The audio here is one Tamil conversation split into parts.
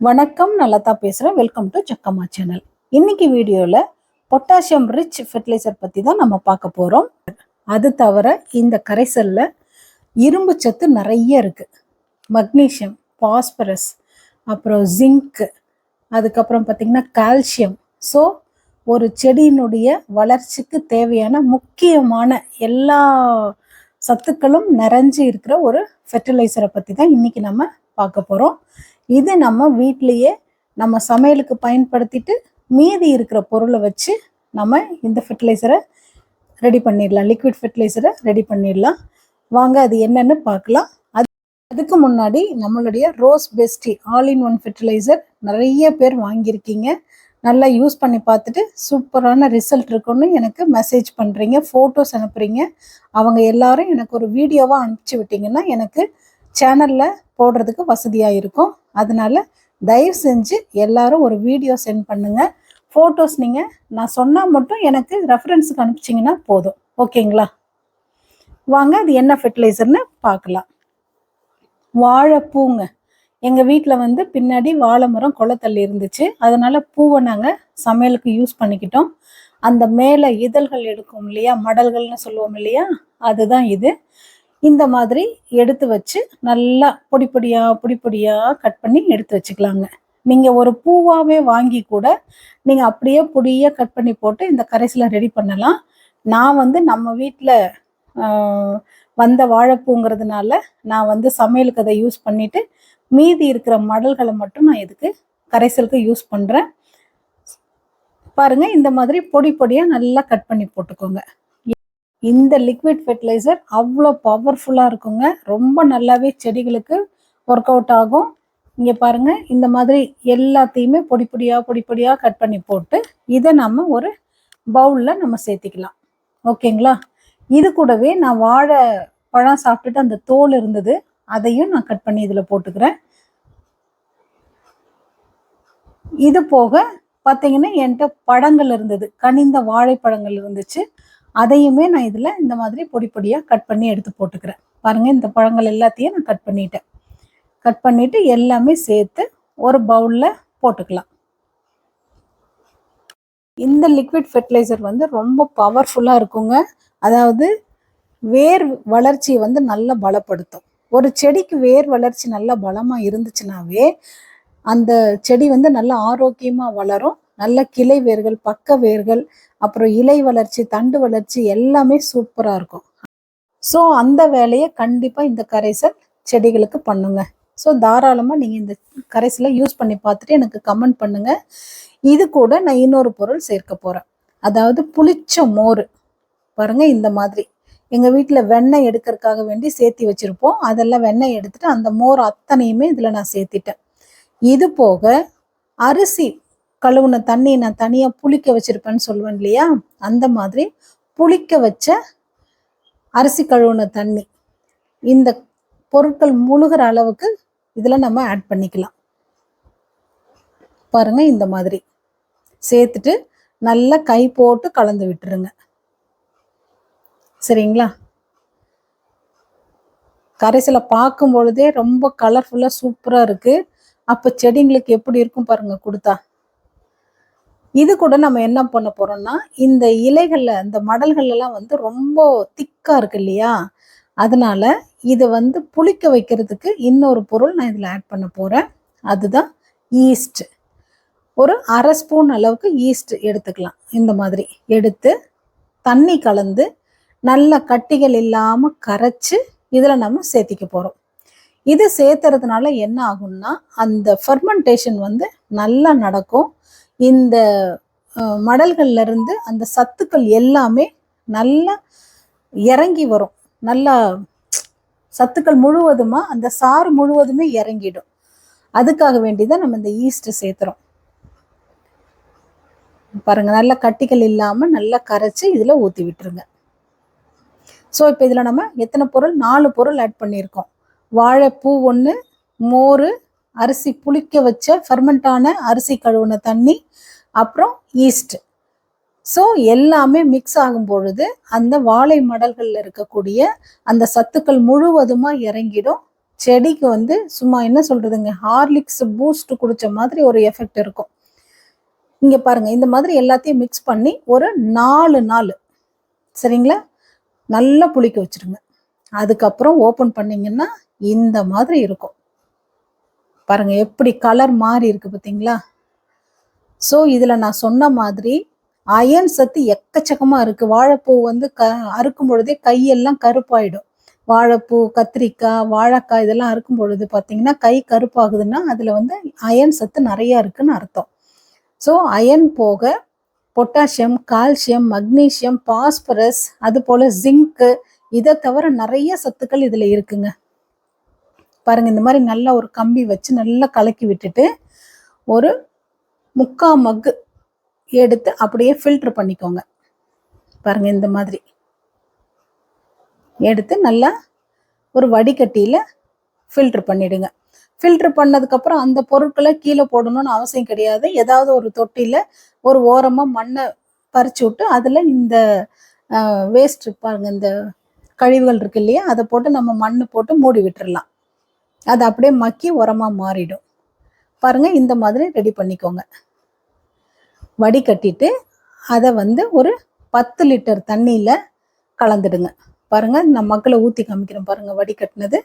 வணக்கம் நல்லதா பேசுகிறேன் வெல்கம் டு சக்கம்மா சேனல் இன்னைக்கு வீடியோவில் பொட்டாசியம் ரிச் ஃபெர்டிலைசர் பற்றி தான் நம்ம பார்க்க போகிறோம் அது தவிர இந்த கரைசலில் இரும்பு சத்து நிறைய இருக்குது மக்னீஷியம் பாஸ்பரஸ் அப்புறம் ஜிங்க்கு அதுக்கப்புறம் பார்த்திங்கன்னா கால்சியம் ஸோ ஒரு செடியினுடைய வளர்ச்சிக்கு தேவையான முக்கியமான எல்லா சத்துக்களும் நிறைஞ்சு இருக்கிற ஒரு ஃபெர்டிலைசரை பற்றி தான் இன்றைக்கி நம்ம பார்க்க போகிறோம் இது நம்ம வீட்லேயே நம்ம சமையலுக்கு பயன்படுத்திட்டு மீதி இருக்கிற பொருளை வச்சு நம்ம இந்த ஃபெர்டிலைசரை ரெடி பண்ணிடலாம். லிக்விட் ஃபெர்டிலைசரை ரெடி பண்ணிடலாம். வாங்க அது என்னென்னு பார்க்கலாம். அது அதுக்கு முன்னாடி நம்மளுடைய Rose Bestie all in one fertilizer நிறைய பேர் வாங்கியிருக்கீங்க. நல்லா யூஸ் பண்ணி பார்த்துட்டு சூப்பரான ரிசல்ட் இருக்குன்னு எனக்கு மெசேஜ் பண்ணுறீங்க ஃபோட்டோஸ் அனுப்புகிறீங்க அவங்க எல்லாரும் எனக்கு ஒரு வீடியோவாக அனுப்பிச்சி விட்டிங்கன்னா எனக்கு சேனலில் போடுறதுக்கு வசதியாக இருக்கும். அதனால் தயவு செஞ்சு எல்லாரும் ஒரு வீடியோ சென்ட் பண்ணுங்கள் ஃபோட்டோஸ் நீங்கள் நான் சொன்னால் மட்டும் எனக்கு ரெஃபரன்ஸுக்கு அனுப்பிச்சிங்கன்னா போதும். ஓகேங்களா? வாங்க அது என்ன ஃபெர்டிலைசர்னு பார்க்கலாம். வாழைப்பூங்க. எங்கள் வீட்டில் வந்து பின்னாடி வாழை மரம் குளத்தள்ளி இருந்துச்சு. அதனால் பூவை நாங்கள் சமையலுக்கு யூஸ் பண்ணிக்கிட்டோம். அந்த மேலே இதழ்கள் எடுக்கும் இல்லையா? மடல்கள்னு சொல்லுவோம் இல்லையா? அதுதான் இது. இந்த மாதிரி எடுத்து வச்சு நல்லா பொடி பொடியாக பொடி பொடியாக கட் பண்ணி எடுத்து வச்சுக்கலாங்க. நீங்கள் ஒரு பூவாகவே வாங்கி கூட நீங்கள் அப்படியே பொடியாக கட் பண்ணி போட்டு இந்த கரைசலை ரெடி பண்ணலாம். நான் வந்து நம்ம வீட்டில் வந்த வாழைப்பூங்கிறதுனால நான் வந்து சமையலுக்கு அதை யூஸ் பண்ணிவிட்டு மீதி இருக்கிற மடல்களை மட்டும் நான் இதுக்கு கரைசலுக்கு யூஸ் பண்ணுறேன் பாருங்கள் இந்த மாதிரி பொடி பொடியாக நல்லா கட் பண்ணி போட்டுக்கோங்க. இந்த லிக்விட் ஃபெர்டிலைசர் அவ்வளோ பவர்ஃபுல்லாக இருக்குங்க. ரொம்ப நல்லாவே செடிகளுக்கு ஒர்க் அவுட் ஆகும். இங்கே பாருங்க இந்த மாதிரி எல்லாத்தையுமே பொடி பொடியாக பொடி பொடியாக கட் பண்ணி போட்டு இதை நம்ம ஒரு பவுலில் நம்ம சேர்த்திக்கலாம். ஓகேங்களா இது கூடவே நான் வாழை பழம் சாப்பிட்டுட்டு அந்த தோல் இருந்தது அதையும் நான் கட் பண்ணி இதில் போட்டுக்கிறேன். இது போக பார்த்தீங்கன்னா என்கிட்ட பழங்கள் இருந்தது கனிந்த வாழைப்பழங்கள் இருந்துச்சு. அதையுமே நான் இதில் இந்த மாதிரி பொடி பொடியாக கட் பண்ணி எடுத்து போட்டுக்கிறேன். பாருங்கள் இந்த பழங்கள் எல்லாத்தையும் நான் கட் பண்ணிட்டேன். கட் பண்ணிவிட்டு எல்லாமே சேர்த்து ஒரு பவுலில் போட்டுக்கலாம். இந்த லிக்விட் ஃபெர்டிலைசர் வந்து ரொம்ப பவர்ஃபுல்லாக இருக்குங்க. அதாவது வேர் வளர்ச்சியை வந்து நல்லா பலப்படுத்தும். ஒரு செடிக்கு வேர் வளர்ச்சி நல்லா பலமாக இருந்துச்சுனாவே அந்த செடி வந்து நல்லா ஆரோக்கியமாக வளரும். நல்ல கிளை வேர்கள் பக்க வேர்கள் அப்புறம் இலை வளர்ச்சி தண்டு வளர்ச்சி எல்லாமே சூப்பராக இருக்கும். ஸோ அந்த வேலையை கண்டிப்பாக இந்த கரைசல் செடிகளுக்கு பண்ணுங்க. ஸோ தாராளமாக நீங்கள் இந்த கரைசலை யூஸ் பண்ணி பார்த்துட்டு எனக்கு கமெண்ட் பண்ணுங்க. இது கூட நான் இன்னொரு பொருள் சேர்க்க போகிறேன் அதாவது புளிச்ச மோர். பாருங்க இந்த மாதிரி. எங்கள் வீட்டில் வெண்ணெய் எடுக்கிறதுக்காக வேண்டி சேர்த்தி வச்சுருப்போம். அதெல்லாம் வெண்ணெய் எடுத்துட்டு அந்த மோர் அத்தனையுமே இதில் நான் சேர்த்திட்டேன். இது போக அரிசி கழுவுன தண்ணி நான் தனியாக புளிக்க வச்சிருப்பேன்னு சொல்லுவேன் இல்லையா? அந்த மாதிரி புளிக்க வச்ச அரிசி கழுவுன தண்ணி. இந்த பொருட்கள் முழுகிற அளவுக்கு இதில் நம்ம ஆட் பண்ணிக்கலாம். பாருங்கள் இந்த மாதிரி. சேர்த்துட்டு நல்லா கை போட்டு கலந்து விட்டுருங்க. சரிங்களா? கரைசலை பார்க்கும் பொழுதே ரொம்ப கலர்ஃபுல்லாக சூப்பராக இருக்குது அப்போ செடிங்களுக்கு எப்படி இருக்கும் பாருங்கள் கொடுத்தா. இது கூட நம்ம என்ன பண்ண போறோம்னா இந்த இலைகள்ல இந்த மடல்கள்லாம் வந்து ரொம்ப திக்கா இருக்கு இல்லையா? அதனால இதை வந்து புளிக்க வைக்கிறதுக்கு இன்னொரு பொருள் நான் இதில் ஆட் பண்ண போறேன். அதுதான் ஈஸ்ட் ஒரு அரை ஸ்பூன் அளவுக்கு ஈஸ்ட் எடுத்துக்கலாம். இந்த மாதிரி எடுத்து தண்ணி கலந்து நல்ல கட்டிகள் இல்லாமல் கரைச்சி இதில் நம்ம சேர்த்திக்க போகிறோம் இது சேர்த்துறதுனால என்ன ஆகும்னா அந்த ஃபெர்மெண்டேஷன் வந்து நல்லா நடக்கும். இந்த மடல்கள்ல இருந்து அந்த சத்துக்கள் எல்லாமே நல்லா இறங்கி வரும். நல்லா சத்துக்கள் முழுவதுமா அந்த சாறு முழுவதுமே இறங்கிடும். அதுக்காக வேண்டிதான் நம்ம இந்த ஈஸ்ட் சேர்த்துறோம். பாருங்க நல்லா கட்டிகள் இல்லாம நல்லா கரைச்சு இதுல ஊத்தி விட்டுருங்க. ஸோ இப்போ இதில் நம்ம எத்தனை பொருள்? நாலு பொருள் ஆட் பண்ணியிருக்கோம். வாழைப்பூ ஒன்று மோர் அரிசி புளிக்க வச்ச ஃபர்மெண்டான அரிசி கழுவுன தண்ணி அப்புறம் ஈஸ்ட் ஸோ எல்லாமே மிக்ஸ் ஆகும் பொழுது அந்த வாழை மடல்களில் இருக்கக்கூடிய அந்த சத்துக்கள் முழுவதுமாக இறங்கிடும். செடிக்கு வந்து சும்மா என்ன சொல்கிறதுங்க ஹார்லிக்ஸ் பூஸ்ட் குடித்த மாதிரி ஒரு எஃபெக்ட் இருக்கும். இங்கே பாருங்கள் இந்த மாதிரி எல்லாத்தையும் மிக்ஸ் பண்ணி ஒரு நாலு நாள் சரிங்களா? நல்லா புளிக்க வச்சிருங்க. அதுக்கப்புறம் ஓப்பன் பண்ணீங்கன்னா இந்த மாதிரி இருக்கும். பாருங்க எப்படி கலர் மாறி இருக்கு பார்த்தீங்களா ஸோ இதில் நான் சொன்ன மாதிரி அயன் சத்து எக்கச்சக்கமாக இருக்கு. வாழைப்பூ வந்து க அறுக்கும் பொழுதே கையெல்லாம் கருப்பாயிடும். வாழைப்பூ கத்திரிக்காய் வாழைக்காய் இதெல்லாம் அறுக்கும் பொழுது பார்த்தீங்கன்னா கை கருப்பாகுதுன்னா அதில் வந்து அயன் சத்து நிறையா இருக்குன்னு அர்த்தம். ஸோ அயன் போக பொட்டாசியம் கால்சியம் மக்னீசியம் பாஸ்பரஸ் அது போல் ஜிங்க்கு இதை தவிர நிறைய சத்துக்கள் இதில் இருக்குங்க. பாருங்க இந்த மாதிரி நல்லா ஒரு கம்பி வச்சு நல்லா கலக்கி விட்டுட்டு ஒரு முக்கா மக்கு எடுத்து அப்படியே ஃபில்ட்ரு பண்ணிக்கோங்க. பாருங்க இந்த மாதிரி. எடுத்து நல்லா ஒரு வடிகட்டியில் ஃபில்ட்ரு பண்ணிடுங்க. ஃபில்ட்ரு பண்ணதுக்கப்புறம் அந்த பொருட்களை கீழே போடணும்னு அவசியம் கிடையாது. ஏதாவது ஒரு தொட்டியில் ஒரு ஓரமாக மண்ணை பறிச்சு விட்டு அதில் இந்த வேஸ்ட் பாருங்க இந்த கழிவுகள் இருக்கு இல்லையா அதை போட்டு நம்ம மண்ணு போட்டு மூடி விட்டுடலாம் அது அப்படியே மக்கி உரமாக மாறிடும். பாருங்க இந்த மாதிரி ரெடி பண்ணிக்கோங்க. வடிகட்டிட்டு அதை வந்து ஒரு பத்து லிட்டர் தண்ணியில் கலந்துடுங்க. பாருங்கள் நான் மக்களை ஊற்றி காமிக்கிறேன் வடி வடிகட்டினது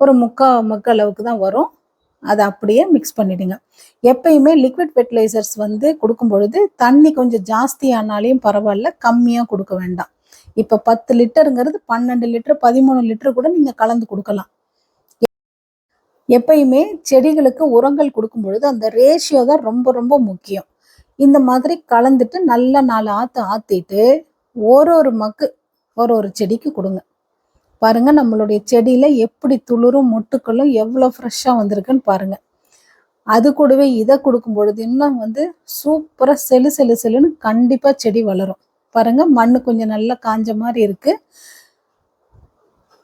ஒரு முக்கால் மக்க அளவுக்கு தான் வரும். அதை அப்படியே மிக்ஸ் பண்ணிடுங்க. எப்பயுமே லிக்விட் ஃபெர்டிலைசர்ஸ் வந்து கொடுக்கும் பொழுது தண்ணி கொஞ்சம் ஜாஸ்தி ஆனாலையும் பரவாயில்ல கம்மியாக கொடுக்க வேண்டாம். இப்போ பத்து லிட்டருங்கிறது பன்னெண்டு லிட்டர் பதிமூணு லிட்டர் கூட நீங்கள் கலந்து கொடுக்கலாம். எப்பயுமே செடிகளுக்கு உரங்கள் கொடுக்கும் பொழுது அந்த ரேஷியோ தான் ரொம்ப ரொம்ப முக்கியம். இந்த மாதிரி கலந்துட்டு நல்ல நாலு ஆற்று ஆற்றிட்டு ஒரு ஒரு மக்கு ஒரு ஒரு செடிக்கு கொடுங்க. பாருங்க நம்மளுடைய செடியில எப்படி துளிரும் மொட்டுக்களும் எவ்வளோ ஃப்ரெஷ்ஷாக வந்திருக்குன்னு பாருங்க. அது கூடவே இதை கொடுக்கும் பொழுது இன்னும் வந்து சூப்பராக செலு செலு செலுன்னு கண்டிப்பாக செடி வளரும். பாருங்க மண் கொஞ்சம் நல்லா காஞ்ச மாதிரி இருக்குது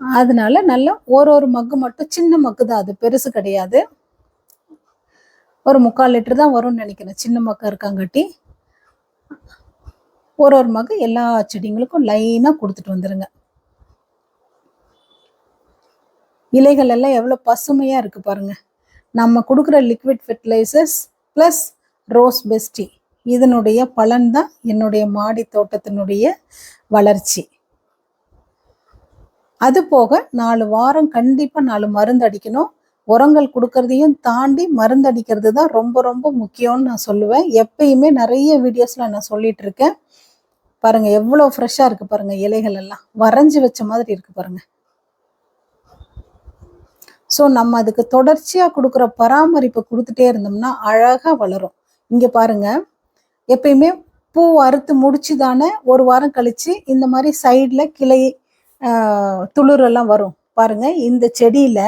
அதனால நல்லா ஒரு ஒரு மக்கு மட்டும் சின்ன மக்கு தான் அது பெருசு கிடையாது. ஒரு முக்கால் லிட்டர் தான் வரும்னு நினைக்கிறேன். சின்ன மக்கா இருக்காங்காட்டி. ஒரு ஒரு மக்கு எல்லா செடிங்களுக்கும் லைனாக கொடுத்துட்டு வந்துடுங்க இலைகள் எல்லாம் எவ்வளோ பசுமையாக இருக்குது பாருங்க. நம்ம கொடுக்குற liquid fertilizers plus Rose Bestie இதனுடைய பலன் தான் என்னுடைய மாடி தோட்டத்தினுடைய வளர்ச்சி. அது போக நாலு வாரம் கண்டிப்பாக நாலு மருந்து அடிக்கணும். உரங்கள் கொடுக்கறதையும் தாண்டி மருந்து அடிக்கிறது தான் ரொம்ப ரொம்ப முக்கியம்னு நான் சொல்லுவேன். எப்பயுமே நிறைய வீடியோஸில் நான் சொல்லிட்டு இருக்கேன். பாருங்க எவ்வளோ ஃப்ரெஷ்ஷாக இருக்கு பாருங்க இலைகள் எல்லாம். வரைஞ்சி வச்ச மாதிரி இருக்கு பாருங்க. ஸோ நம்ம அதுக்கு தொடர்ச்சியாக கொடுக்குற பராமரிப்பு கொடுத்துட்டே இருந்தோம்னா அழகாக வளரும். இங்கே பாருங்க எப்பயுமே பூ அறுத்து முடிச்சு தானே ஒரு வாரம் கழிச்சு இந்த மாதிரி சைடில் கிளை துளிரெல்லாம் வரும். பாருங்கள் இந்த செடியில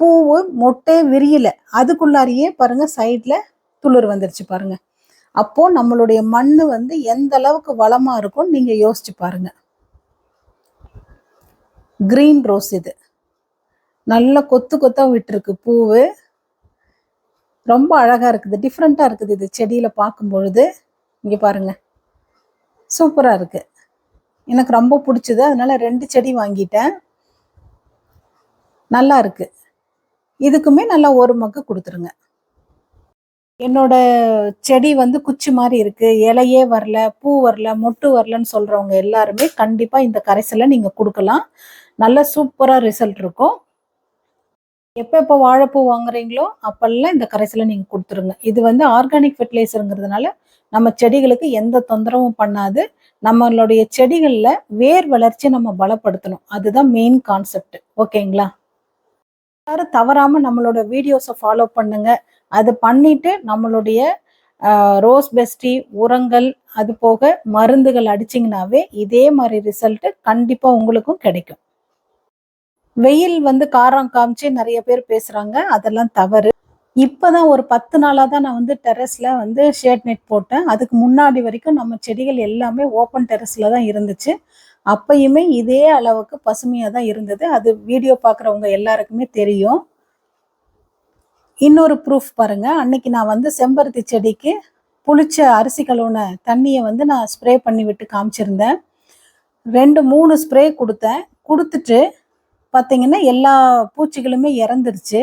பூவு மொட்டே விரியல அதுக்குள்ளாரியே பாருங்கள் சைடில் துளிர் வந்துருச்சு பாருங்கள் அப்போ நம்மளுடைய மண் வந்து எந்த அளவுக்கு வளமாக இருக்கும்னு நீங்கள் யோசிச்சு பாருங்க. கிரீன் ரோஸ் இது. நல்ல கொத்து கொத்தாக விட்டுருக்கு பூவு. ரொம்ப அழகாக இருக்குது. டிஃப்ரெண்ட்டாக இருக்குது இது செடியில் பார்க்கும்பொழுது. இங்கே பாருங்கள் பாருங்க இருக்குது எனக்கு ரொம்ப பிடிச்சது. அதனால ரெண்டு செடி வாங்கிட்டேன். நல்லா இருக்கு. இதுக்குமே நல்லா ஒரு மக்கு கொடுத்துருங்க. என்னோட செடி வந்து குச்சி மாதிரி இருக்கு. இலையே வரல பூ வரல மொட்டு வரலன்னு சொல்றவங்க எல்லாருமே கண்டிப்பா இந்த கரைசலை நீங்க கொடுக்கலாம். நல்ல சூப்பரா ரிசல்ட் இருக்கும். எப்போ எப்போ வாழைப்பூ வாங்குறீங்களோ அப்பெல்லாம் இந்த கரைசலை நீங்க கொடுத்துருங்க. இது வந்து ஆர்கானிக் ஃபெர்டிலைசருங்கிறதுனால நம்ம செடிகளுக்கு எந்த தொந்தரவும் பண்ணாது. நம்மளுடைய செடிகளில் வேர் வளர்ச்சி நம்ம பலப்படுத்தணும். அதுதான் மெயின் கான்செப்ட் ஓகேங்களா? எல்லாரும் தவறாமல் நம்மளோட வீடியோஸை ஃபாலோ பண்ணுங்க. அது பண்ணிட்டு நம்மளுடைய ரோஸ் பெஸ்டி உரங்கள் அது போக மருந்துகள் அடிச்சிங்கனாவே இதே மாதிரி ரிசல்ட்டு கண்டிப்பாக உங்களுக்கும் கிடைக்கும். வெயில் வந்து காரம் காமிச்சு நிறைய பேர் பேசுகிறாங்க அதெல்லாம் தவறு. இப்பதான் ஒரு பத்து நாளாக தான் நான் வந்து டெரஸில் வந்து ஷேட் நெட் போட்டேன். அதுக்கு முன்னாடி வரைக்கும் நம்ம செடிகள் எல்லாமே ஓப்பன் டெரஸில் தான் இருந்துச்சு. அப்பயுமே இதே அளவுக்கு பசுமையாக தான் இருந்தது. அது வீடியோ பார்க்குறவங்க எல்லாருக்குமே தெரியும். இன்னொரு ப்ரூஃப் பாருங்கள் அன்னைக்கு நான் வந்து செம்பருத்தி செடிக்கு புளிச்ச அரிசி கழுவுன தண்ணியை வந்து நான் ஸ்ப்ரே பண்ணி விட்டு காமிச்சிருந்தேன். ரெண்டு மூணு ஸ்ப்ரே கொடுத்தேன். கொடுத்துட்டு பார்த்தீங்கன்னா எல்லா பூச்சிகளுமே இறந்துருச்சு.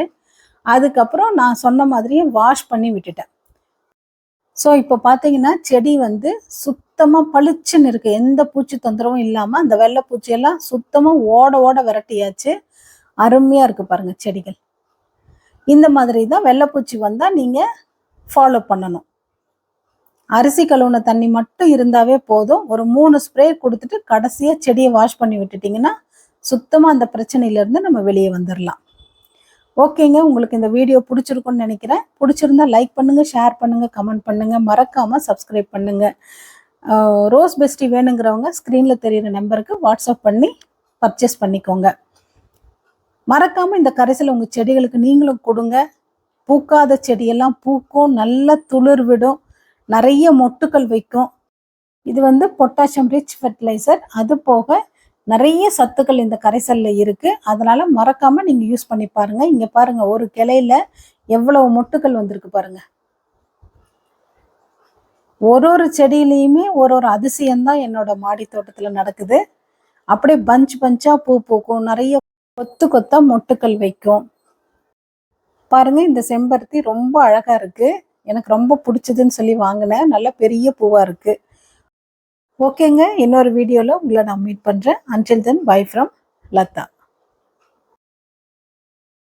அதுக்கப்புறம் நான் சொன்ன மாதிரியே வாஷ் பண்ணி விட்டுட்டேன். ஸோ இப்போ பார்த்தீங்கன்னா செடி வந்து சுத்தமாக பளிச்சுன்னு இருக்கு. எந்த பூச்சி தொந்தரவும் இல்லாமல் அந்த வெள்ளை பூச்சியெல்லாம் சுத்தமாக ஓட ஓட விரட்டியாச்சு. அருமையாக இருக்குது பாருங்கள் செடிகள். இந்த மாதிரி தான் வெள்ளைப்பூச்சி வந்தால் நீங்கள் ஃபாலோ பண்ணணும். அரிசி கழுவுன தண்ணி மட்டும் இருந்தாவே போதும். ஒரு மூணு ஸ்ப்ரே கொடுத்துட்டு கடைசியாக செடியை வாஷ் பண்ணி விட்டுட்டிங்கன்னா சுத்தமாக அந்த பிரச்சனையிலேருந்து நம்ம வெளியே வந்துடலாம் ஓகேங்க உங்களுக்கு இந்த வீடியோ பிடிச்சிருக்கும்னு நினைக்கிறேன். பிடிச்சிருந்தா லைக் பண்ணுங்கள் ஷேர் பண்ணுங்கள் கமெண்ட் பண்ணுங்கள் மறக்காமல் சப்ஸ்கிரைப் பண்ணுங்கள் ரோஸ் பெஸ்டி வேணுங்கிறவங்க ஸ்க்ரீனில் தெரியிற நம்பருக்கு வாட்ஸ்அப் பண்ணி பர்ச்சேஸ் பண்ணிக்கோங்க. மறக்காமல் இந்த கரைசல் உங்கள் செடிகளுக்கு நீங்களும் கொடுங்க. பூக்காத செடியெல்லாம் பூக்கும் நல்ல துளிர் விடும் நிறைய மொட்டுக்கள் வைக்கும். இது வந்து பொட்டாசியம் ரிச் ஃபெர்டிலைசர் அது போக நிறைய சத்துக்கள் இந்த கரைசல்ல இருக்குது அதனால் மறக்காமல் நீங்கள் யூஸ் பண்ணி பாருங்கள் இங்கே பாருங்கள் ஒரு கிளையில எவ்வளவு மொட்டுக்கள் வந்திருக்கு பாருங்கள் ஒரு ஒரு செடியிலையுமே ஒரு ஒரு அதிசயம்தான் என்னோட மாடி தோட்டத்தில் நடக்குது. அப்படியே பஞ்ச் பஞ்சாக பூ பூக்கும். நிறைய கொத்து கொத்தா மொட்டுக்கள் வைக்கும். பாருங்கள் இந்த செம்பருத்தி ரொம்ப அழகாக இருக்குது எனக்கு ரொம்ப பிடிச்சதுன்னு சொல்லி வாங்கினேன். நல்ல பெரிய பூவாக இருக்குது ஓகேங்க இன்னொரு வீடியோவில் உங்களை நான் மீட் பண்ணுறேன் until then bye from Latha.